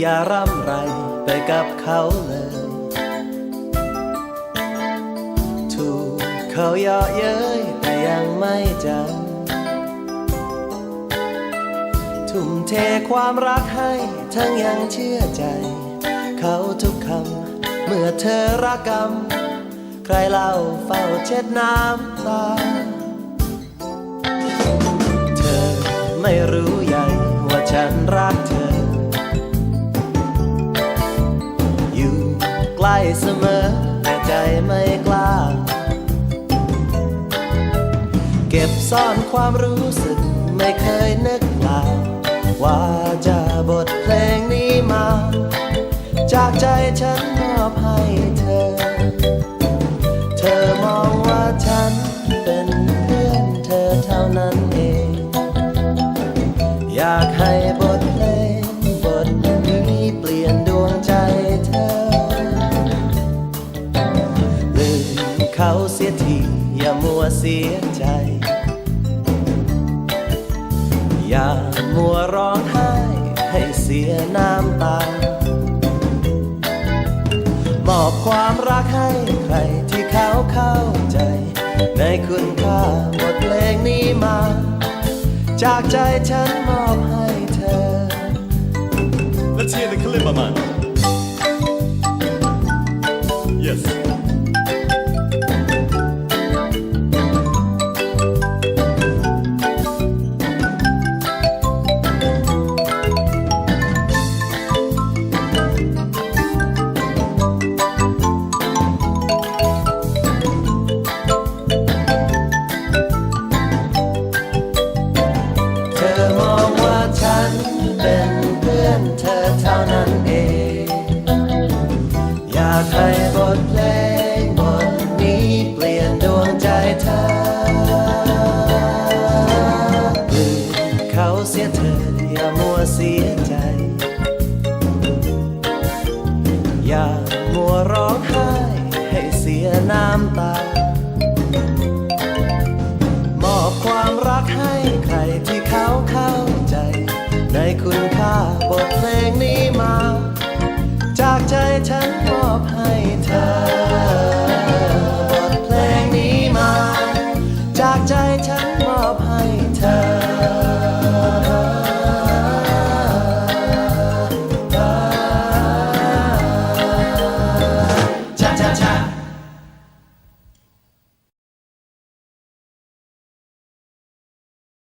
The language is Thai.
อย่าร่ำไรไปกับเขาเลย ถูกเขาเยาะเย้ยแต่ยังไม่จำทุ่มเทความรักให้ทั้งยังเชื่อใจ เขาทุกคำเมื่อเธอรักกำใครเล่าเฝ้าเช็ดน้ำตา เธอไม่รู้ ใกล้เสมอแต่ใจไม่กล้า เก็บซ่อนความรู้สึกไม่เคยนึกลาว่าจะบทเพลงนี้มา จากใจฉันมอบให้เธอ เธอมองว่าฉันเป็นเพื่อนเธอเท่านั้นเอง อยากให้ เขาเสียทีอย่ามัวเสียใจ อย่ามัวร้องไห้ให้เสียน้ำตามอบความรักให้ใครที่เขาเข้าใจ ในคุณค่าบทเพลงนี้มา จากใจฉันมอบให้เธอ Let's hear the kalimba man. เป็นเพื่อนเธอเท่านั้นเอง อยากให้บทเพลงบทนี้เปลี่ยนดวงใจเธอลืมเขาเสียเธออย่ามัวเสียใจ อย่ามัวร้องไห้ให้เสียน้ำตา บทเพลงนี้มา จากใจฉันมอบให้เธอ บทเพลงนี้มา จากใจฉันมอบให้เธอ